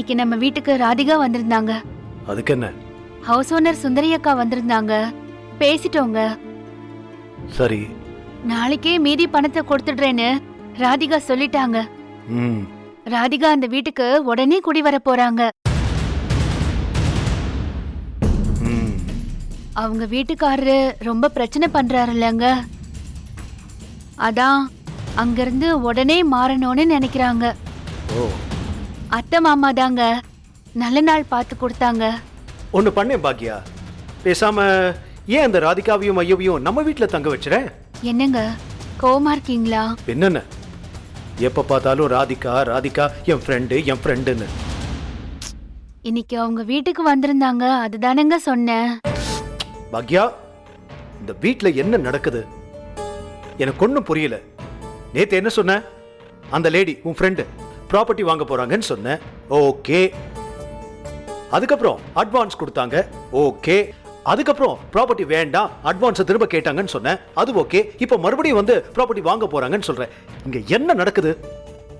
இன்னைக்கு நம்ம வீட்டுக்கு ராதிகா வந்திருந்தாங்க. அதுக்கு என்ன? ஹவுஸ் ஓனர் சுந்தரி அக்கா வந்திருந்தாங்க. பேசிட்டோங்க. சரி. நாளைக்கே மீதி பணத்தை கொடுத்துடுறேன்னு ராதிகா சொல்லிட்டாங்க. ம். ராதிகா அந்த வீட்டுக்கு உடனே குடி வர போறாங்க. ம். அவங்க வீட்டுக்காரரு ரொம்ப பிரச்சனை பண்றாருல்லங்க. அதான் அங்கிருந்து உடனே மாறணும்னு நினைக்கிறாங்க. ஓ. அத்தை மாமா தாங்க. நல்ல நாள் பார்த்து கொடுத்தாங்க. ஒன்று பண்ணேன் பாக்கியா பேசாம ஏன் அந்த ராதிகாவையும் ஐயவையும் நம்ம வீட்டில் தங்க வச்சுறேன் என்னங்க? கோவமா இருக்கீங்களா? என்னென்ன எப்போ பார்த்தாலும் ராதிகா ராதிகா என் ஃப்ரெண்டு என் ஃப்ரெண்டுன்னு இன்னைக்கு அவங்க வீட்டுக்கு வந்திருந்தாங்க. அதுதானங்க சொன்னேன். பாக்யா இந்த வீட்டில் என்ன நடக்குது? எனக்கு ஒன்றும் புரியல. நேத்து என்ன சொன்ன? அந்த லேடி உன் ஃப்ரெண்டு ப்ராப்பர்ட்டி வாங்க போறாங்கன்னு சொன்னேன். ஓகே. அதுக்கப்புறம் அட்வான்ஸ் கொடுத்தாங்க. ஓகே. அதுக்கப்புறம் ப்ராப்பர்ட்டி வேண்டாம் அட்வான்ஸை திரும்ப கேட்டாங்கன்னு சொன்னேன். அது ஓகே. இப்போ மறுபடியும் வந்து ப்ராப்பர்ட்டி வாங்க போறாங்கன்னு சொல்றேன். இங்க என்ன நடக்குது?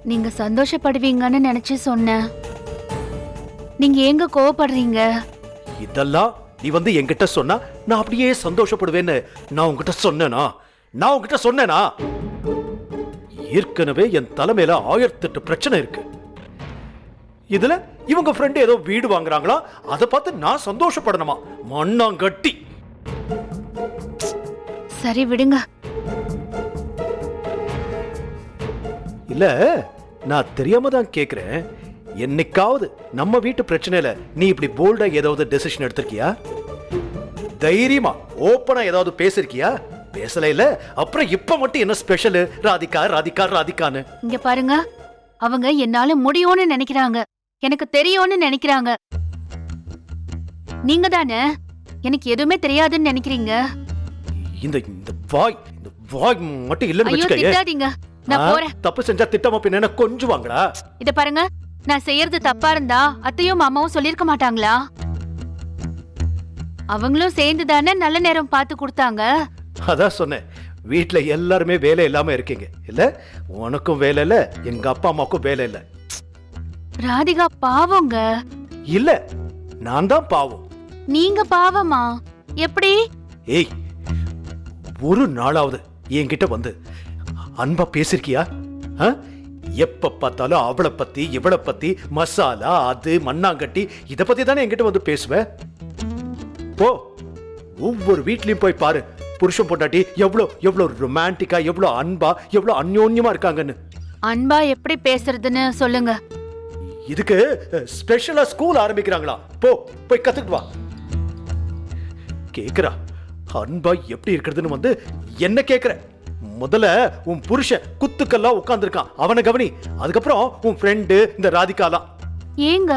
நீங்க சந்தோஷப்படுவீங்கன்னு நினைச்சு சொன்னேன். நீங்க ஏங்க கோவப்படுறீங்க? இதெல்லாம் நீ வந்து என்கிட்ட சொன்னா நான் அப்படியே சந்தோஷப்படுவேன்னு நான் உன்கிட்ட சொன்னேனா? நான் உன்கிட்ட சொன்னேனா? ஏற்கனவே என் தலைமையில ஆயிரத்தெட்டு பிரச்சனை இருக்கு. இதுல இவங்க ஃப்ரெண்டு ஏதோ வீடு வாங்குறாங்களா? அதை பார்த்து நான் சந்தோஷப்படணுமா? மண்ணாங்கட்டி. சரி விடுங்க. இல்ல நான் தெரியாம தான் கேக்குறேன். என்னைக்காவது நம்ம வீட்டு பிரச்சனையில நீ இப்படி போல்டா ஏதாவது டெசிஷன் எடுத்திருக்கியா? தைரியமா ஓப்பனா ஏதாவது பேசிருக்கியா? பேசல இல்ல? அப்புறம் இப்ப மட்டும் என்ன ஸ்பெஷல் ராதிகா ராதிகா ராதிகான்னு. இங்க பாருங்க. அவங்க என்னால முடியும்னு நினைக்கிறாங்க. எனக்கு தெரியும்னு நினைக்கிறாங்க. நீங்க தானே? எனக்கு எதுவுமே தெரியாதுன்னு நினைக்கிறீங்க? இந்த இந்த வாய் இந்த வாய் மட்டும் இல்லைன்னு ஐயோ வச்சுக்கயே. திட்டாதீங்க. நான் போறேன். தப்பு செஞ்சா திட்டமா பின்ன என்ன கொஞ்சுவாங்களா? இத பாருங்க. நான் செய்யறது தப்பா இருந்தா அத்தையும் மாமாவும் சொல்லிருக்க மாட்டாங்களா? அவங்களும் சேர்ந்து தானே நல்ல நேரம் பார்த்து கொடுத்தாங்க. அதான் சொன்னேன். வீட்ல எல்லாருமே வேலை இல்லாம இருக்கீங்க. இல்ல? உனக்கும் வேலை இல்ல எங்க அப்பா அம்மாவுக்கும் வேலை இல்ல. ராதிகா பாவங்க. இல்ல நான் தான் பாவம். நீங்க பாவமா? எப்படி? ஏய் ஒரு நாளாவது என்கிட்ட வந்து அன்பா பேசிருக்கியா? எப்ப பார்த்தாலும் அவளை பத்தி இவளை பத்தி மசாலா அது மண்ணாங்கட்டி இத பத்தி தானே என்கிட்ட வந்து பேசுவ? போ ஒவ்வொரு வீட்லயும் போய் பாரு. புருஷன் பொண்டாட்டி எவ்வளோ எவ்வளோ ரொமான்டிக்கா எவ்வளோ அன்பா எவ்வளோ அந்யோன்யமா இருக்காங்கன்னு. அன்பா எப்படி பேசுறதுன்னு சொல்லுங்க. இதுக்கு ஸ்பெஷலா ஸ்கூல் ஆரம்பிக்கிறாங்களா. போ போய் கத்துக்கிட்டு வா. கேக்குறா அன்பா எப்படி இருக்கிறதுன்னு வந்து என்ன கேக்குற? முதல்ல உன் புருஷன் குத்துக்கெல்லாம் உட்கார்ந்திருக்கான். அவனை கவனி. அதுக்கப்புறம் உன் ஃப்ரெண்டு இந்த ராதிகாலாம் ஏங்க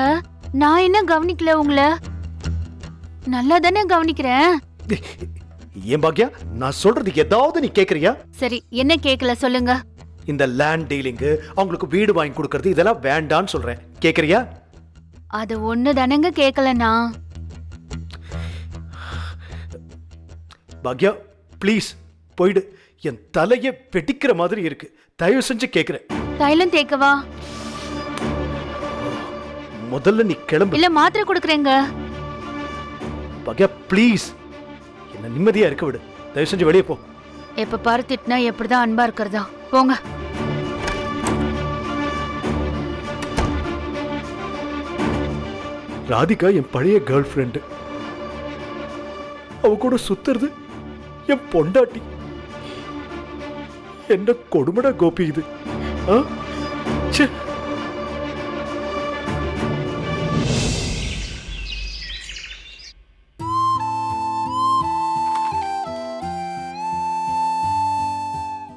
நான் என்ன கவனிக்கல உங்களை? நல்லா தானே கவனிக்கிறேன் ஏன் பாக்கியா நான் சொல்றது ஏதாவது நீ கேக்குறியா? சரி என்ன கேக்கல சொல்லுங்க. இந்த லேண்ட் டீலிங்கு அவங்களுக்கு வீடு வாங்கி கொடுக்கறது இதெல்லாம் வேண்டான்னு சொல்றேன். கேக்குறியா? அது ஒண்ணு தானேங்க கேக்கலனா பாக்யா ப்ளீஸ் போயிடு. என் தலையை வெடிக்கிற மாதிரி இருக்கு. தயவு செஞ்சு கேக்குறேன். தைலம் தேக்கவா? முதல்ல நீ கிளம்பு. இல்ல மாத்திரை கொடுக்குறேங்க. பாக்யா ப்ளீஸ் என்ன நிம்மதியா இருக்க விடு. தயவு செஞ்சு வெளியே போ. எப்ப பாரு திட்டினா எப்படிதான் அன்பா இருக்கிறதா? போங்க. ராதிகா என் பழைய கேர்ள் ஃப்ரெண்டு அவ கூட சுத்துறது என் பொண்டாட்டி. என்ன கொடுமடா கோபி இது. ஆ? ச்சே.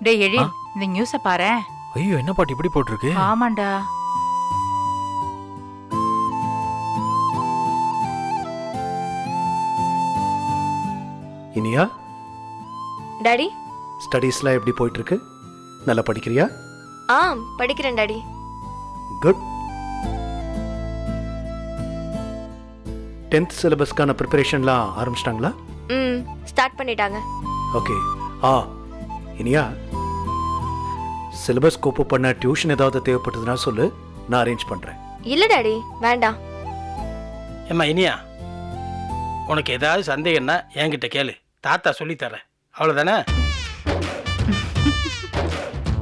டேய் எழில் இந்த நியூஸ பாரு ஐயோ என்ன பாட்டு இப்படி போட்டிருக்கு? ஆமாண்டா. இனியா? டாடி? ஸ்டடீஸ்லாம் எப்படி போயிட்டு இருக்கு நல்லா படிக்கிறியா? ஆ படிக்கிறேன் டாடி. குட் டென்த் சிலபஸ்க்கான ப்ரிப்பரேஷன்லாம் ஆரம்பிச்சிட்டாங்களா? ம் ஸ்டார்ட் பண்ணிட்டாங்க. ஓகே ஆ இனியா சிலபஸ் கோப்பு பண்ண டியூஷன் ஏதாவது தேவைப்பட்டதுன்னா சொல்லு. நான் அரேஞ்ச் பண்றேன். இல்ல டாடி வேண்டாம். ஏம்மா இனியா உனக்கு ஏதாவது சந்தேகம்னா என்கிட்ட கேளு. தாத்தா சொல்லித் தரேன். அவ்வளோதானே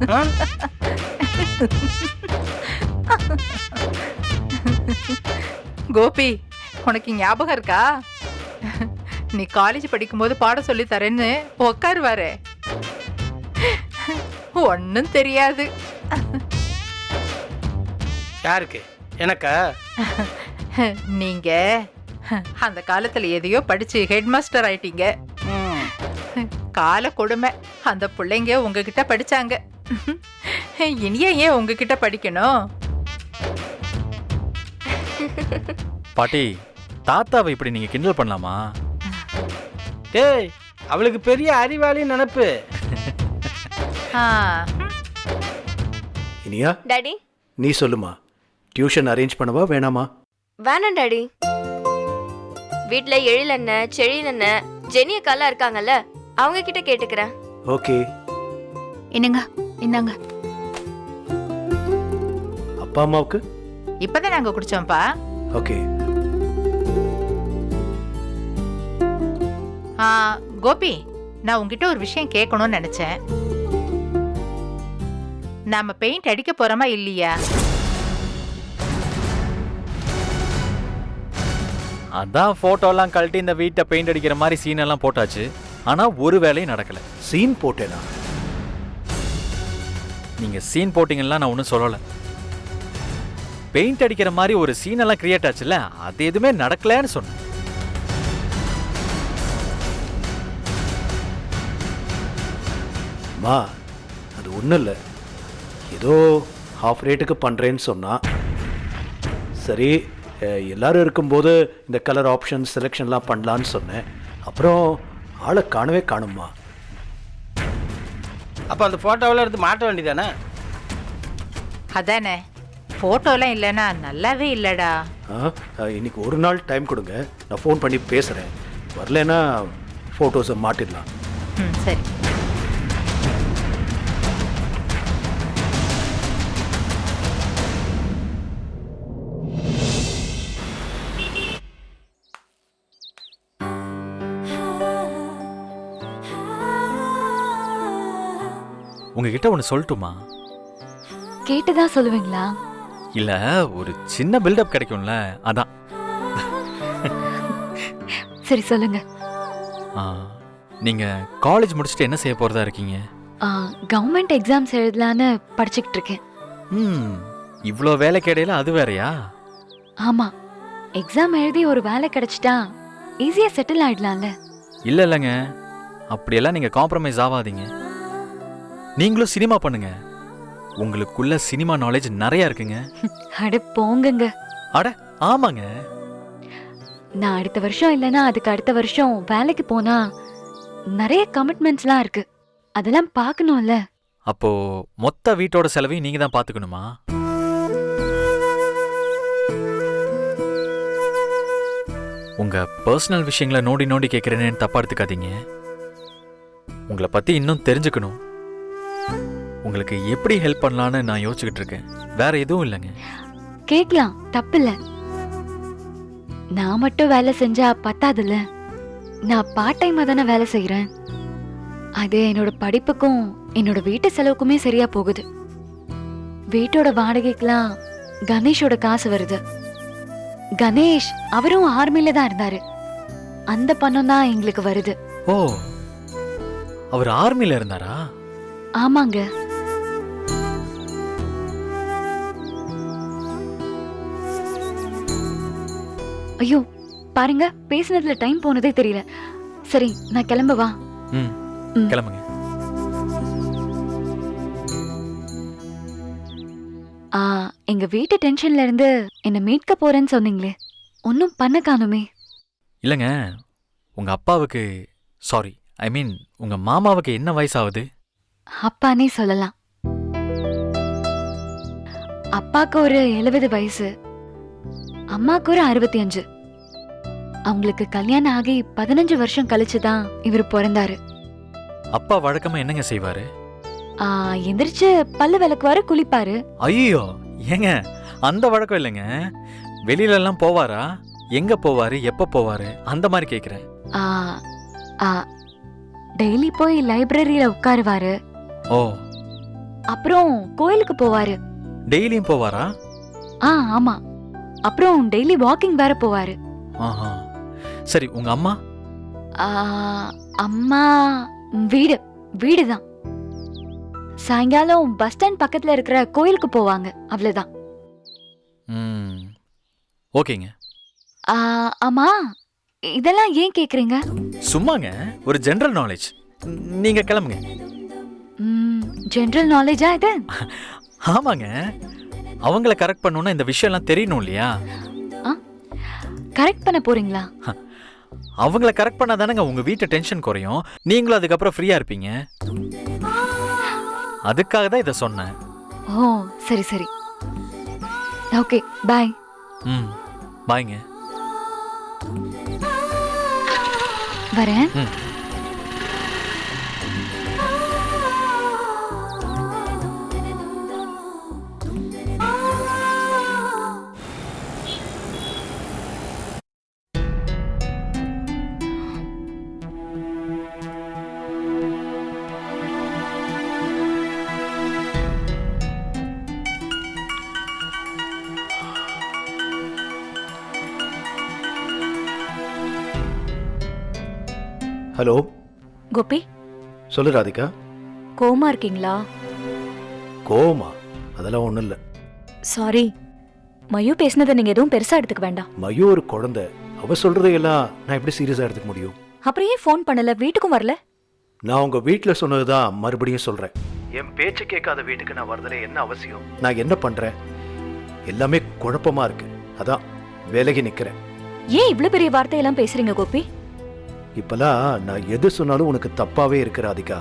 ஆ? கோபி உனக்கு ஞாபகம் இருக்கா? நீ காலேஜ் படிக்கும்போது பாடம் சொல்லி தரேன்னு உட்காருவாரு ஒன்னும் தெரியாது. யாருக்கு? எனக்கா? நீங்க? அந்த காலத்துல எதையோ படிச்சு ஹெட் மாஸ்டர் ஆயிட்டீங்க. ம். கால கொடுமை. அந்த பிள்ளைங்க உங்ககிட்ட படிச்சாங்க. இனிய ஏன் உங்ககிட்ட படிக்கணும்? பாட்டி தாத்தாவை இப்படி நீங்க கிண்டல் பண்ணலாமா? டேய் அவளுக்கு பெரிய அறிவாளி நினப்பு. இனியா? டாடி. நீ சொல்லுமா. டியூஷன் அரேஞ்ச் பண்ணவா வேணாமா? வேணாம் டாடி. வீட்ல எழிலண்ணன் செழிலண்ணன் ஜெனி அக்காலாம் இருக்காங்கல்ல அவங்க கிட்ட கேட்டுக்கிறேன். ஓகே. என்னங்க? இந்தாங்க. அப்பா அம்மாவுக்கு? இப்பதான் நாங்க குடிச்சோம்ப்பா. ஓகே. கோபி நான் உங்ககிட்ட ஒரு விஷயம் கேட்கணும்னு நினைச்சேன். நாம பெயிண்ட் அடிக்க போறோமா இல்லையா? அதான் போட்டோலாம் கழட்டி இந்த வீட்டை பெயிண்ட் அடிக்கிற மாதிரி சீன் எல்லாம் போட்டாச்சு. ஆனா ஒரு வேலையும் நடக்கல. சீன் போட்டேனா? நீங்க சீன் போட்டீங்கன்னா நான் ஒன்றும் சொல்லல. பெயிண்ட் அடிக்கிற மாதிரி ஒரு சீன் எல்லாம் கிரியேட் ஆச்சுல்ல அது எதுவுமே நடக்கலன்னு சொன்னேன். மா அது ஒன்றும் இல்லை. ஏதோ ஹாஃப் ரேட்டுக்கு பண்ணுறேன்னு சொன்னா சரி எல்லாரும் இருக்கும்போது இந்த கலர் ஆப்ஷன் செலெக்ஷன்லாம் பண்ணலான்னு சொன்னேன். அப்புறம் ஆளை காணவே காணுமா அப்போ அந்த ஃபோட்டோவில் எடுத்து மாட்ட வேண்டியதானே? அதானே போட்டோலாம் இல்லைன்னா நல்லாவே இல்லடா. இன்னைக்கு ஒரு நாள் டைம் கொடுங்க. நான் ஃபோன் பண்ணி பேசுகிறேன் வரலைன்னா ஃபோட்டோஸை மாட்டிடலாம் ம் சரி. உங்ககிட்ட ஒன்று சொல்லட்டுமா? கேட்டுதான் சொல்லுவீங்களா? இல்ல ஒரு சின்ன பில்டப் கிடைக்கும்ல அதான். சரி சொல்லுங்க. ஆ, நீங்க காலேஜ் முடிச்சுட்டு என்ன செய்ய போறதா இருக்கீங்க? கவர்மெண்ட் எக்ஸாம்ஸ் எழுதலான்னு படிச்சுக்கிட்டு இருக்கேன். ம் இவ்வளோ வேலைக்கு இடையில அது வேறயா? ஆமா எக்ஸாம் எழுதி ஒரு வேலை கிடைச்சிட்டா ஈஸியா செட்டில் ஆயிடலாம்ல. இல்ல இல்லைங்க. அப்படியெல்லாம் நீங்க காம்ப்ரமைஸ் ஆகாதீங்க. நீங்களும் சினிமா பண்ணுங்க. உங்களுக்குள்ள சினிமா நாலேஜ் நிறைய இருக்குங்க. அட போங்கங்க. அட ஆமாங்க. நான் அடுத்த வருஷம் இல்லைன்னா அதுக்கு அடுத்த வருஷம் வேலைக்கு போனா நிறைய கமிட்மெண்ட்ஸ்லாம் இருக்கு. அதெல்லாம் பார்க்கணும்ல. அப்போ மொத்த வீட்டோட செலவையும் நீங்க தான் பாத்துக்கணுமா உங்க பர்சனல் விஷயங்களை நோண்டி நோண்டி கேட்குறேன்னு தப்பா எடுத்துக்காதீங்க. உங்களை பத்தி இன்னும் தெரிஞ்சுக்கணும். உங்களுக்கு எப்படி ஹெல்ப் பண்ணலான்னு நான் யோசிச்சுக்கிட்டு இருக்கேன். வேற எதுவும் இல்லைங்க. கேட்கலாம் தப்பில்ல. நான் மட்டும் வேலை செஞ்சா பத்தாதுல்ல? நான் பார்ட் டைமா தானே வேலை செய்யறேன் அது என்னோட படிப்புக்கும் என்னோட வீட்டு செலவுக்குமே சரியா போகுது. வீட்டோட வாடகைக்கெல்லாம் கணேஷோட காசு வருது. கணேஷ் அவரும் ஆர்மில தான் இருந்தாரு. அந்த பணம் தான் எங்களுக்கு வருது. ஓ அவர் ஆர்மில இருந்தாரா? ஆமாங்க. ஐயோ பாருங்க பேசுனதுல டைம் போனதே தெரியல. சரி நான் கிளம்பவா ம். கிளம்புங்க. ஆ எங்க வீட்டு டென்ஷன்ல இருந்து என்ன மீட்க போறேன்னு சொன்னீங்களே. ஒன்னும் பண்ண காணுமே. இல்லைங்க உங்க அப்பாவுக்கு சாரி ஐ மீன் உங்க மாமாவுக்கு என்ன வயசாகுது? அப்பானே சொல்லலாம். அப்பாக்கு ஒரு எழுபது வயசு. அம்மாக்கு ஒரு அறுபத்தி அஞ்சு. அவங்களுக்கு கல்யாணம் ஆகி பதினஞ்சு வருஷம் கழிச்சு தான் இவர் பிறந்தாரு. அப்பா வழக்கமா என்னங்க செய்வாரு? ஆ, எந்திரிச்சு பல்லு விளக்குவாரு குளிப்பாரு. ஐயோ ஏங்க அந்த வழக்கம் இல்லைங்க. வெளியில எல்லாம் போவாரா? எங்க போவாரு? எப்ப போவாரு? அந்த மாதிரி கேக்குறேன். ஆ, ஆ, டெய்லி போய் லைப்ரரியில உட்காருவாரு. ஓ. அப்புறம் கோயிலுக்கு போவாரு. டெய்லியும் போவாரா? ஆ ஆமா. அப்புறம் டெய்லி வாக்கிங் வேற போவாரு. ஆஹா. சரி உங்க அம்மா? ஆ, அம்மா வீடு வீடுதான். சாயங்காலம் பஸ் ஸ்டாண்ட் பக்கத்துல இருக்கிற கோயிலுக்கு போவாங்க அவ்வளவுதான். ம். ஓகேங்க. ஆ, ஆமா இதெல்லாம் ஏன் கேக்குறீங்க? சும்மாங்க ஒரு ஜெனரல் நாலேஜ் நீங்க கிளம்புங்க. ஜெனரல் நாலேஜா இது? ஆமாங்க. அவங்கள கரெக்ட் பண்ணணும்னா இந்த விஷயம்லாம் தெரியணும் இல்லையா? கரெக்ட் பண்ண போறீங்களா? அவங்கள கரெக்ட் பண்ணா தானேங்க உங்க வீட்டு டென்ஷன் குறையும். நீங்களும் அதுக்கப்புறம் ஃப்ரீயா இருப்பீங்க. அதுக்காக தான் இதை சொன்னேன். ஓ சரி சரி. ஓகே பாய் ம் பாய்ங்க வரேன். ம். கோபி? சொல்லு ராதிகா. கோமா இருக்கீங்களா? கோவமா அதெல்லாம் ஒன்றும் இல்லை. சாரி. மயு பேசுனதை நீங்க எதுவும் பெருசா எடுத்துக்க வேண்டாம். மயு ஒரு குழந்தை. அவ சொல்றதையெல்லாம் நான் எப்படி சீரியஸாக எடுத்துக்க முடியும்? அப்புறம் ஏன் ஃபோன் பண்ணல? வீட்டுக்கும் வரல? நான் உங்க வீட்டில் சொன்னது தான் மறுபடியும் சொல்றேன். என் பேச்சு கேட்காத வீட்டுக்கு நான் வரதுல என்ன அவசியம்? நான் என்ன பண்றேன்? எல்லாமே குழப்பமா இருக்கு. அதான் விலகி நிக்கிறேன். ஏன் இவ்ளோ பெரிய வார்த்தையெல்லாம் பேசுறீங்க கோபி? இப்பெல்லாம் நான் எது சொன்னாலும் உனக்கு தப்பாவே இருக்கு ராதிகா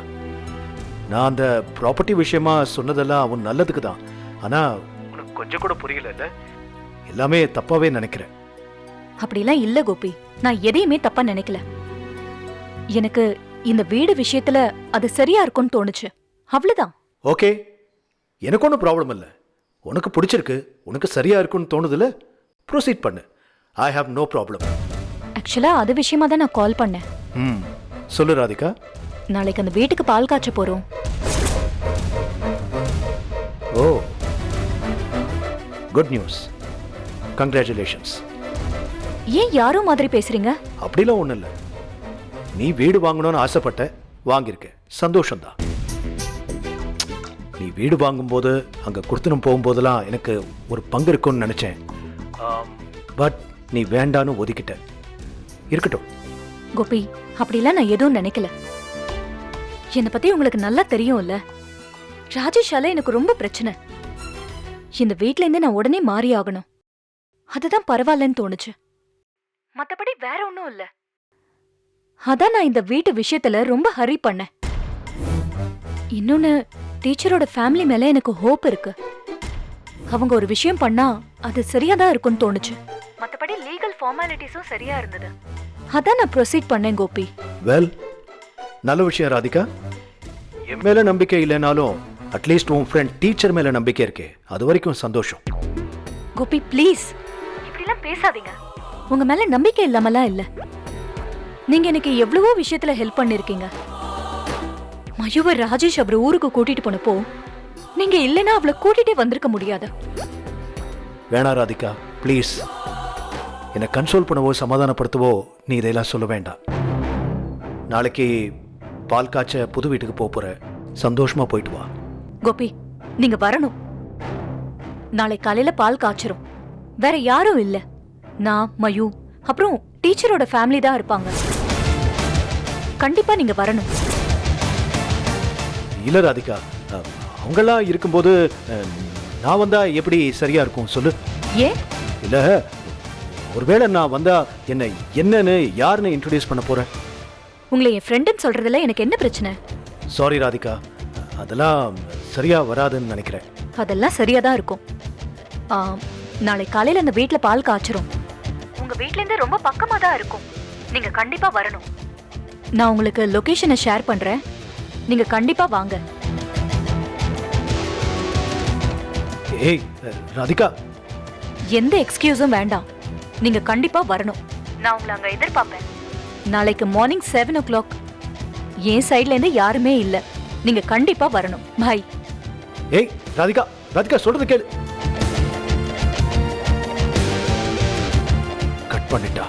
நான் அந்த ப்ராப்பர்ட்டி விஷயமா சொன்னதெல்லாம் அவன் நல்லதுக்கு தான். ஆனா உனக்கு கொஞ்சம் கூட புரியல எல்லாமே தப்பாவே நினைக்கிறேன். அப்படிலாம் இல்ல கோபி. நான் எதையுமே தப்பா நினைக்கல. எனக்கு இந்த வீடு விஷயத்துல அது சரியா இருக்கும்னு தோணுச்சு. அவ்வளவுதான். ஓகே. எனக்கு ஒன்றும் ப்ராப்ளம் இல்லை. உனக்கு பிடிச்சிருக்கு. உனக்கு சரியா இருக்குன்னு தோணுதுல? ப்ரொசீட் பண்ணு. ஐ ஹாவ் நோ ப்ராப்ளம் ஆக்சுவலா அது விஷயமா தான் நான் கால் பண்ணேன். ம். சொல்லு ராதிகா. நாளைக்கு அந்த வீட்டுக்கு பால் காய்ச்ச போறோம். ஓ. குட் நியூஸ் கங்க்ராச்சுலேஷன்ஸ் ஏன் யாரோ மாதிரி பேசுறீங்க? அப்படிலாம் ஒன்றும் இல்லை. நீ வீடு வாங்கணும்னு ஆசைப்பட்ட வாங்கியிருக்க. சந்தோஷம்தான். நீ வீடு வாங்கும்போது அங்கே கொடுத்துனும் போகும்போதெல்லாம் எனக்கு ஒரு பங்கு இருக்கும்னு நினச்சேன். பட் நீ வேண்டான்னு ஒதுக்கிட்ட. இருக்கட்டும். கோபி அப்படிலாம் நான் எதுவும் நினைக்கல. என்னை பத்தி உங்களுக்கு நல்லா தெரியும்ல. ராஜேஷால எனக்கு ரொம்ப பிரச்சனை. இந்த வீட்ல இருந்து நான் உடனே மாறி ஆகணும். அதுதான் பரவாயில்லன்னு தோணுச்சு. மத்தபடி வேற ஒன்றும் இல்ல. அதான் நான் இந்த வீட்டு விஷயத்துல ரொம்ப ஹரி பண்ணேன். இன்னொன்னு டீச்சரோட ஃபேமிலி மேல எனக்கு ஹோப் இருக்கு. அவங்க ஒரு விஷயம் பண்ணா அது சரியா தான் இருக்கும்னு தோணுச்சு. மத்தபடி லீகல் ஃபார்மாலிட்டிஸும் சரியா இருந்தது. அதான் நான் ப்ரொசீட் பண்ணேன் கோபி. வெல் நல்ல விஷயம் ராதிகா. என் மேலே நம்பிக்கை இல்லைனாலும் அட்லீஸ்ட் உன் ஃப்ரெண்ட் டீச்சர் மேலே நம்பிக்கை இருக்கே. அது வரைக்கும் சந்தோஷம். கோபி ப்ளீஸ் இப்படிலாம் பேசாதீங்க. உங்க மேல நம்பிக்கை இல்லாமலாம் இல்ல. நீங்க எனக்கு எவ்வளவோ விஷயத்துல ஹெல்ப் பண்ணிருக்கீங்க. மயுவ ராஜேஷ் அவர் ஊருக்கு கூட்டிட்டு போனப்போ நீங்க இல்லைன்னா அவளை கூட்டிட்டே வந்திருக்க முடியாது. வேணா ராதிகா. ப்ளீஸ் என்னை கன்சோல் பண்ணவோ சமாதானப்படுத்தவோ நீ இதையெல்லாம் சொல்ல வேண்டாம். நாளைக்கு பால் காய்ச்ச புது வீட்டுக்கு போக போற. சந்தோஷமா போயிட்டு வா. கோபி நீங்க வரணும். நாளை காலையில பால் காய்ச்சிரும். வேற யாரும் இல்ல. நான் மயு அப்புறம் டீச்சரோட ஃபேமிலி தான் இருப்பாங்க. கண்டிப்பா நீங்க வரணும். இல்ல ராதிகா. அவங்கெல்லாம் இருக்கும்போது நான் வந்தா எப்படி சரியா இருக்கும்? சொல்லு. ஏன்? இல்ல ஒருவேளை நான் வந்தா என்ன என்னன்னு யாருன்னு இன்ட்ரடியூஸ் பண்ண போறேன்? உங்களை என் ஃப்ரெண்டுன்னு சொல்றதுல எனக்கு என்ன பிரச்சனை? சாரி ராதிகா. அதெல்லாம் சரியா வராதுன்னு நினைக்கிறேன். அதெல்லாம் சரியா தான் இருக்கும். ஆ, நாளை காலையில அந்த வீட்ல பால் காய்ச்சிரும் உங்க வீட்ல இருந்து ரொம்ப பக்கமா தான் இருக்கும். நீங்க கண்டிப்பா வரணும். நான் உங்களுக்கு லொகேஷனை ஷேர் பண்றேன். நீங்க கண்டிப்பா வாங்க. ஏய் ராதிகா. எந்த எக்ஸ்கியூஸும் வேண்டாம். நீங்க கண்டிப்பா வரணும். நான் உங்களை அங்க எதிர்பார்ப்பேன். நாளைக்கு மார்னிங் செவன் ஓ கிளாக் என் சைட்ல இருந்து யாருமே இல்ல. நீங்க கண்டிப்பா வரணும். பாய் ஏய் ராதிகா ராதிகா சொல்றது கேளு. கட் பண்ணிட்டா.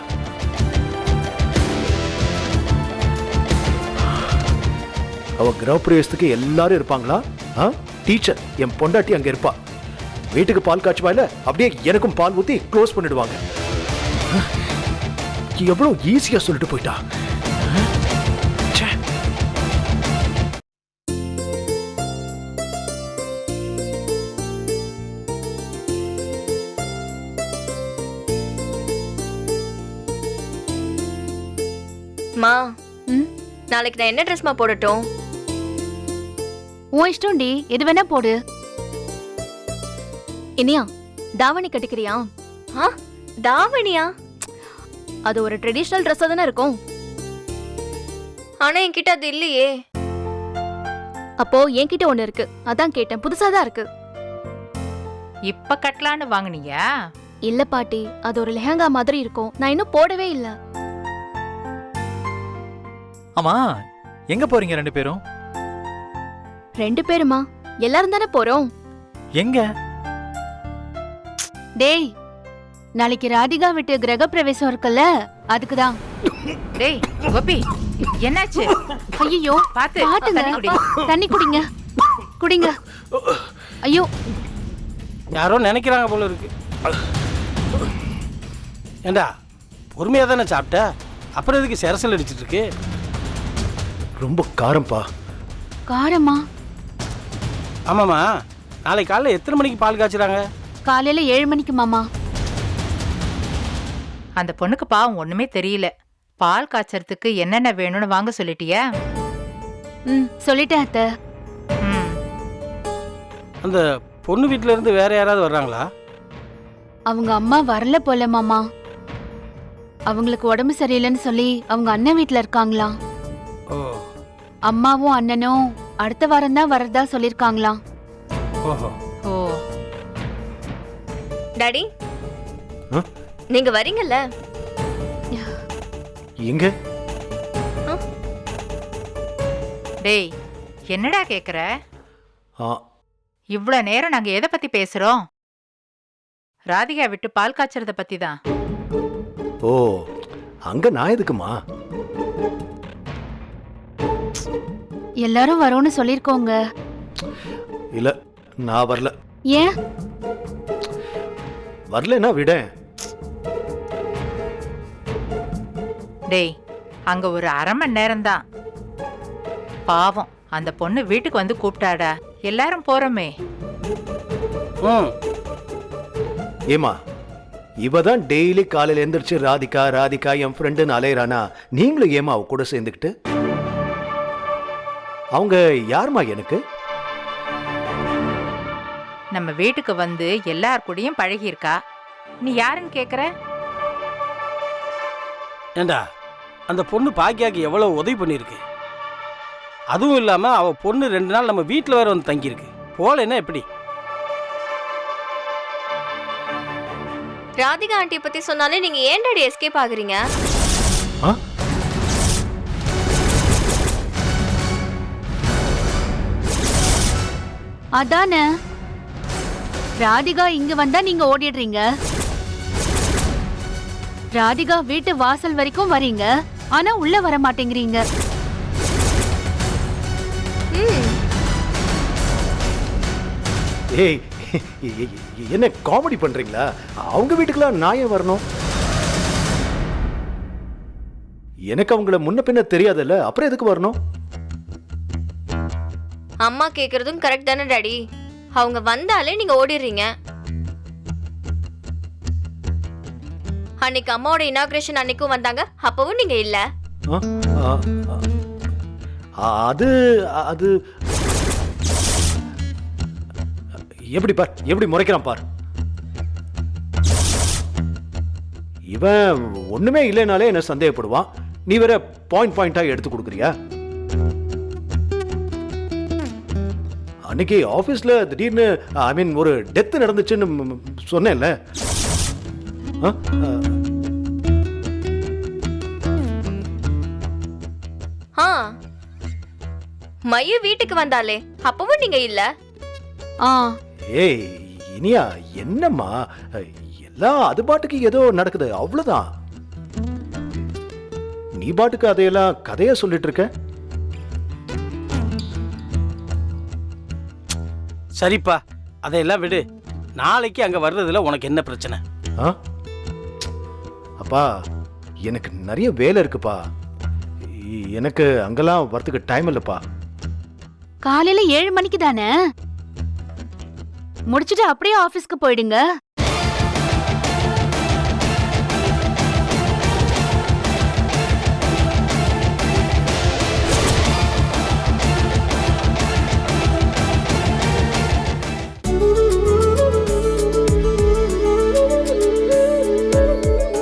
அவ கிரகப்பிரவேசத்துக்கு எல்லாரும் இருப்பாங்களா? ஆ? டீச்சர் என் பொண்டாட்டி அங்க இருப்பா. வீட்டுக்கு பால் காய்ச்சுவா இல்ல? அப்படியே எனக்கும் பால் ஊத்தி க்ளோஸ் பண்ணிடுவாங்க. எவ்வளவு ஈஸியா சொல்லிட்டு போயிட்டா? ம்? நாளைக்கு நான் என்ன ட்ரெஸ்மா போடட்டும்? உன் இஷ்டம் டி. எது வேணா போடு. இனியா தாவணி கட்டிக்கிறியா? ஆ தாவணியா? அது ஒரு ட்ரெடிஷ்னல் ட்ரெஸ்ஸா தானே இருக்கும். ஆனா என்கிட்ட அது இல்லையே. அப்போ என்கிட்ட ஒண்ணு இருக்கு. அதான் கேட்டேன். புதுசா தான் இருக்கு. இப்ப கட்டலான்னு வாங்குனியா இல்ல பாட்டி. அது ஒரு லெஹங்கா மாதிரி இருக்கும். நான் இன்னும் போடவே இல்ல. ஆமா எங்க போறீங்க ரெண்டு பேரும்? ரெண்டு பேருமா? எல்லாரும் தானே போறோம். எங்க? டேய் நாளைக்கு ராதிகா வீட்டு கிரக பிரவேசம் இருக்குல்ல அதுக்கு தான் டேய் கோபி என்னாச்சு? ஐயோ பாத்து பாத்துங்க. தண்ணி குடி. தண்ணி குடிங்க. குடிங்க. ஐயோ. யாரோ நினைக்கிறாங்க போல இருக்கு. ஏண்டா பொறுமையாக தானே சாப்பிட்ட? அப்புறம் எதுக்கு செரசல் அடிச்சிட்டு இருக்கு? ரொம்ப காரம்பா காரமா? ஆமாம்மா. நாளைக்கு காலைல எத்தனை மணிக்கு பால் காய்ச்சுறாங்க? காலையில ஏழு மணிக்கு மாமா. அந்த பொண்ணுக்கு பாவம் ஒண்ணுமே தெரியல. பால் காய்ச்சறதுக்கு என்னென்ன வேணும்னு வாங்க சொல்லிட்டியா? ம் சொல்லிட்டேன் அத்தை. ம். அந்த பொண்ணு வீட்டில இருந்து வேற யாராவது வர்றாங்களா? அவங்க அம்மா வரல போல மாமா. அவங்களுக்கு உடம்பு சரியில்லைன்னு சொல்லி அவங்க அண்ணன் வீட்ல இருக்காங்களாம் ஓ. அம்மாவும் அண்ணனும் அடுத்த வாரம் தான் வரதா சொல்லிருக்காங்களாம் ஓஹோ. ஓ. டாடி? நீங்க வரீங்கல்ல? எங்க? டேய் என்னடா கேக்குற? ஆ, இவ்ளோ நேரம் நாங்க எதை பத்தி பேசுறோம்? ராதிகா விட்டு பால் காய்ச்சறத பத்தி தான் ஓ அங்க நான் எதுக்குமா? எல்லாரும் வரோன்னு சொல்லிருக்கோங்க. இல்ல நான் வரல. ஏன்? வரலன்னா விடேன். டேய் அங்க ஒரு அரை மணி நேரம் தான் பாவம் அந்த பொண்ணு வீட்டுக்கு வந்து கூப்பிட்டாடா. எல்லாரும் போறோமே. ஏமா இவ தான் டெய்லி காலையில எந்திரிச்சு ராதிகா ராதிகா என் ஃப்ரெண்டுன்னு அலையறானா? நீங்களும் ஏமா அவ கூட சேர்ந்துக்கிட்டு? அவங்க யாருமா எனக்கு? நம்ம வீட்டுக்கு வந்து எல்லார் கூடயும் பழகியிருக்கா? நீ யாருன்னு கேக்குற? ஏண்டா அந்த பொண்ணு பாக்கியாக்கு எவ்வளோ உதவி பண்ணியிருக்கு அதுவும் இல்லாமல் அவள் பொண்ணு ரெண்டு நாள் நம்ம வீட்டில் வேற வந்து தங்கியிருக்கு. போகலைன்னா எப்படி? ராதிகா ஆண்டி பத்தி சொன்னாலே நீங்க ஏன் டாடி எஸ்கேப் ஆகுறீங்க? அதானே? ராதிகா இங்க வந்தா நீங்க ஓடிடுறீங்க. ராதிகா வீட்டு வாசல் வரைக்கும் வரீங்க. ஆனா உள்ள வர மாட்டேங்கிறீங்க. ம் ஏய் என்ன காமெடி பண்றீங்களா? அவங்க வீட்டுக்குலாம் ஏன் வரணும்? எனக்கு அவங்கள முன்ன பின்ன தெரியாதுல்ல அப்புறம் எதுக்கு வரணும்? அம்மா கேக்குறதும் கரெக்ட் தானே டாடி அவங்க வந்தாலே நீங்க ஓடிடுறீங்க. அன்னைக்கு அம்மாவோட இனாக்ரேஷன் அன்னைக்கும் வந்தாங்க. அப்பவும் நீங்க இல்ல. அது அது எப்படி பார்? எப்படி முறைக்கிறான் பார்? இவன் ஒண்ணுமே இல்லைனாலே என்ன சந்தேகப்படுவான்? நீ வேற பாயிண்ட் பாயிண்டா எடுத்து கொடுக்குறியா? அன்னைக்கு ஆபீஸ்ல திடீர்னு ஐ மீன் ஒரு டெத் நடந்துச்சுன்னு சொன்னேன்ல. மயு வீட்டுக்கு வந்தாலே அப்பவும் நீங்க இல்ல? ஆ. ஏய் இனியா என்னம்மா? எல்லாம் அது பாட்டுக்கு ஏதோ நடக்குது அவ்வளவுதான். நீ பாட்டுக்கு அதையெல்லாம் கதையா சொல்லிட்டு இருக்க? சரிப்பா அதையெல்லாம் விடு. நாளைக்கு அங்க வர்றதுல உனக்கு என்ன பிரச்சனை? ஆ? அப்பா எனக்கு நிறைய வேலை இருக்குப்பா. எனக்கு அங்கெல்லாம் வரத்துக்கு டைம் இல்லப்பா. காலையில ஏழு மணிக்கு தானே? முடிச்சுட்டு அப்படியே ஆபீஸ்க்கு போயிடுங்க.